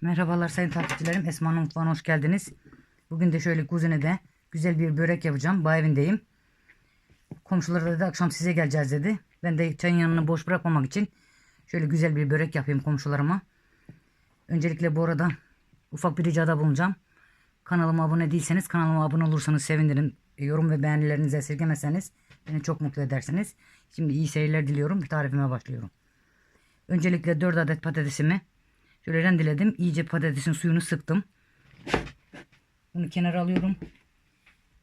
Merhabalar sayın takipçilerim. Esma'nın mutfağına hoş geldiniz. Bugün de şöyle kuzinede güzel bir börek yapacağım. Bağ evindeyim. Komşular da dedi akşam size geleceğiz dedi. Ben de çayın yanını boş bırakmamak için şöyle güzel bir börek yapayım komşularıma. Öncelikle bu arada ufak bir ricada bulunacağım. Kanalıma abone değilseniz kanalıma abone olursanız sevinirim. E, Yorum ve beğenilerinizi esirgemezseniz beni çok mutlu edersiniz. Şimdi iyi seyirler diliyorum. Tarifime başlıyorum. Öncelikle 4 adet patatesimi şöyle rendeledim. İyice patatesin suyunu sıktım. Bunu kenara alıyorum.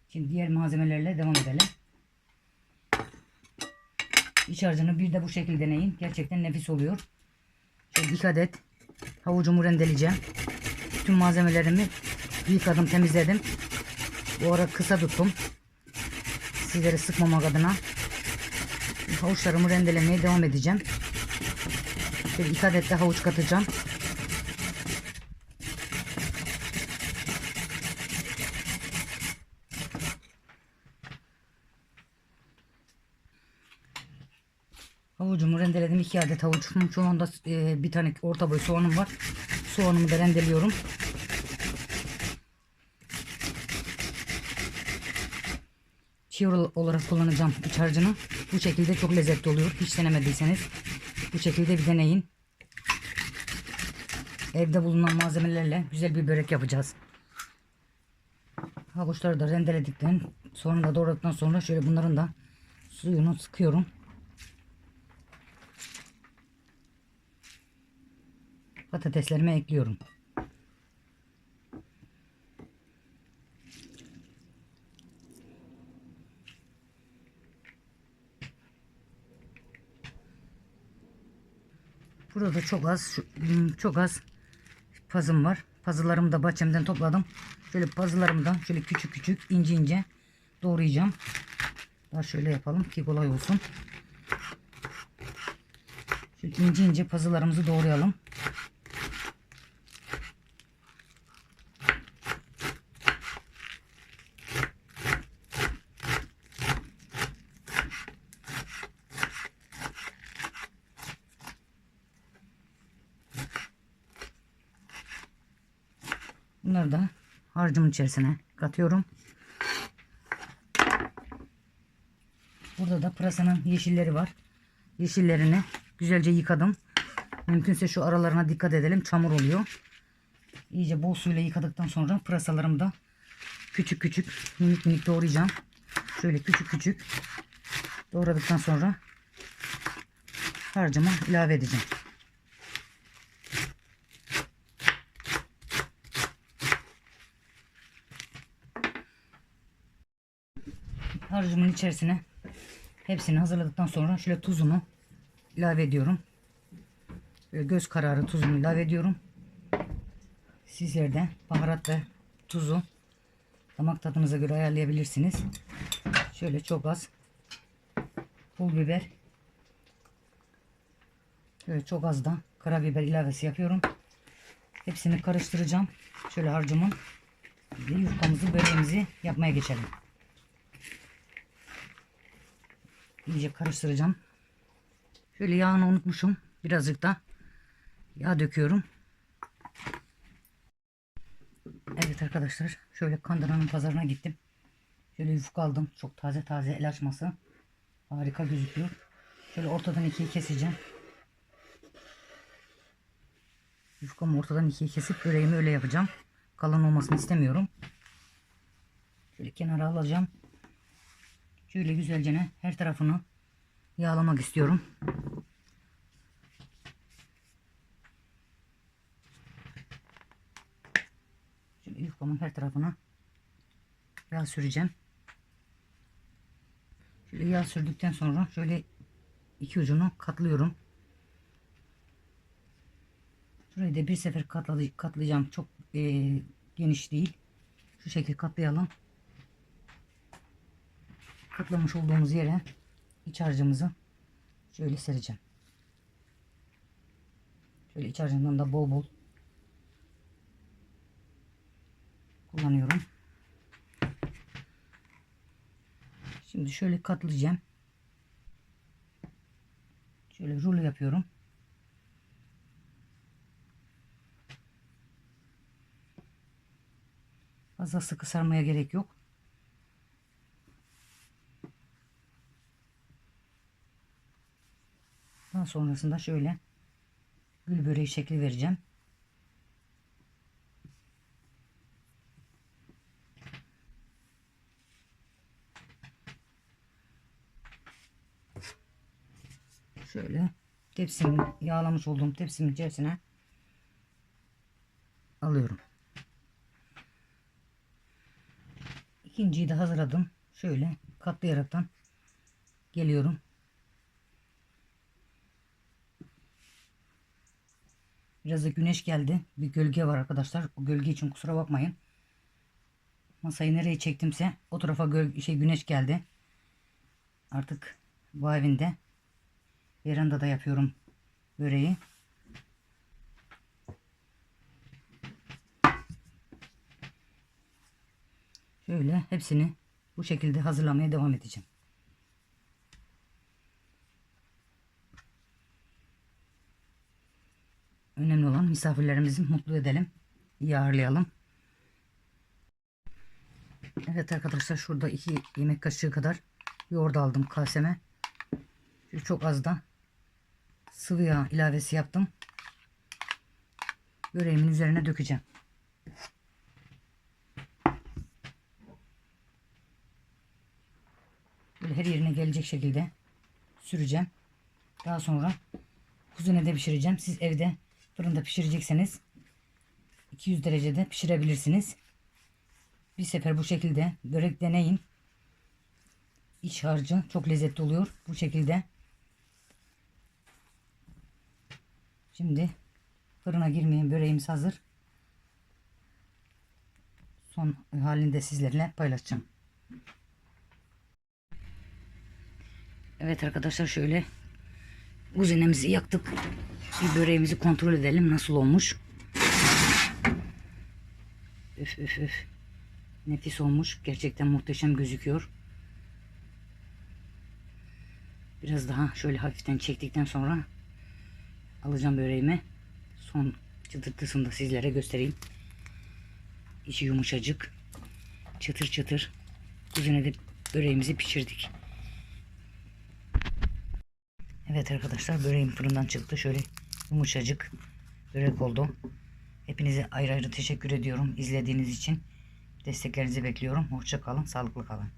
Şimdi diğer malzemelerle devam edelim. İç harcını bir de bu şekilde deneyin. Gerçekten nefis oluyor. Şöyle iki adet havucumu rendeleyeceğim. Bütün malzemelerimi yıkadım, temizledim. Bu ara kısa tuttum. Sizleri sıkmamak adına. Havuçlarımı rendelemeye devam edeceğim. Şöyle iki adet de havuç katacağım. Havucumu rendeledim. iki adet havucum. Şu anda e, bir tane orta boy soğanım var. Soğanımı da rendeliyorum. Çiğ olarak kullanacağım iç harcını. Bu şekilde çok lezzetli oluyor. Hiç denemediyseniz bu şekilde bir deneyin. Evde bulunan malzemelerle güzel bir börek yapacağız. Havuçları da rendeledikten sonra da doğradıktan sonra şöyle bunların da suyunu sıkıyorum. Patateslerime ekliyorum. Burada çok az hmm, çok az pazım var. Pazılarımı da bahçemden topladım. Şöyle pazılarımı da şöyle küçük küçük ince ince doğrayacağım. Daha şöyle yapalım ki kolay olsun. Şöyle ince ince pazılarımızı doğrayalım. Bunları da harcımın içerisine katıyorum. Burada da pırasanın yeşilleri var. Yeşillerini güzelce yıkadım. Mümkünse şu aralarına dikkat edelim. Çamur oluyor. İyice bol suyla yıkadıktan sonra pırasalarımı da küçük küçük minik minik doğrayacağım. Şöyle küçük küçük doğradıktan sonra harcıma ilave edeceğim. Harcımın içerisine hepsini hazırladıktan sonra şöyle tuzunu ilave ediyorum. Böyle göz kararı tuzunu ilave ediyorum. Sizler de baharat ve tuzu damak tadınıza göre ayarlayabilirsiniz. Şöyle çok az pul biber Şöyle çok az da karabiber ilavesi yapıyorum. Hepsini karıştıracağım. Şöyle harcımın yufkamızı böreğimizi yapmaya geçelim. İyice karıştıracağım. Şöyle yağını unutmuşum. Birazcık da yağ döküyorum. Evet arkadaşlar. Şöyle Kandıra'nın pazarına gittim. Şöyle yufka aldım. Çok taze taze el açması. Harika gözüküyor. Şöyle ortadan ikiye keseceğim. Yufkamı ortadan ikiye kesip böreğimi öyle yapacağım. Kalın olmasını istemiyorum. Şöyle kenara alacağım. Şöyle güzelce her tarafını yağlamak istiyorum. Şöyle yufkamın her tarafına yağ süreceğim. Şöyle yağ sürdükten sonra şöyle iki ucunu katlıyorum. Şurayı da bir sefer katlayacağım. Çok e, geniş değil. Şu şekilde katlayalım katlamış olduğumuz yere iç harcımızı şöyle sereceğim. Şöyle iç harcından da bol bol kullanıyorum. Şimdi şöyle katlayacağım. Şöyle rulo yapıyorum. Fazla sıkı sarmaya gerek yok. Daha sonrasında şöyle gül böreği şekli vereceğim. Şöyle tepsimi yağlamış olduğum tepsimin içerisine alıyorum. İkinciyi de hazırladım. Şöyle katlayaraktan geliyorum. Biraz da güneş geldi. Bir gölge var arkadaşlar. O gölge için kusura bakmayın. Masayı nereye çektimse o tarafa şey güneş geldi. Artık bu evinde verandada yapıyorum böreği. Şöyle hepsini bu şekilde hazırlamaya devam edeceğim. Misafirlerimizi mutlu edelim. iyi ağırlayalım. Evet arkadaşlar şurada iki yemek kaşığı kadar yoğurt aldım kaseme. Şöyle Çok az da sıvı yağ ilavesi yaptım. Böreğimin üzerine dökeceğim. Böyle her yerine gelecek şekilde süreceğim. Daha sonra kuzinede pişireceğim. Siz evde fırında pişirecekseniz 200 derecede pişirebilirsiniz. Bir sefer bu şekilde börek deneyin. İç harcı çok lezzetli oluyor. Bu şekilde. Şimdi fırına girmeyen böreğimiz hazır. Son halinde sizlerle paylaşacağım. Evet arkadaşlar şöyle kuzinemizi yaktık. Bir böreğimizi kontrol edelim nasıl olmuş. Üf üf üf. Nefis olmuş. Gerçekten muhteşem gözüküyor. Biraz daha şöyle hafiften çektikten sonra alacağım böreğimi. Son çıtırtısını da sizlere göstereyim. İçi yumuşacık. Çıtır çıtır. Kuzine de böreğimizi pişirdik. Evet arkadaşlar böreğim fırından çıktı. Şöyle yumuşacık börek oldu. Hepinize ayrı ayrı teşekkür ediyorum izlediğiniz için. Desteklerinizi bekliyorum. Hoşça kalın, sağlıklı kalın.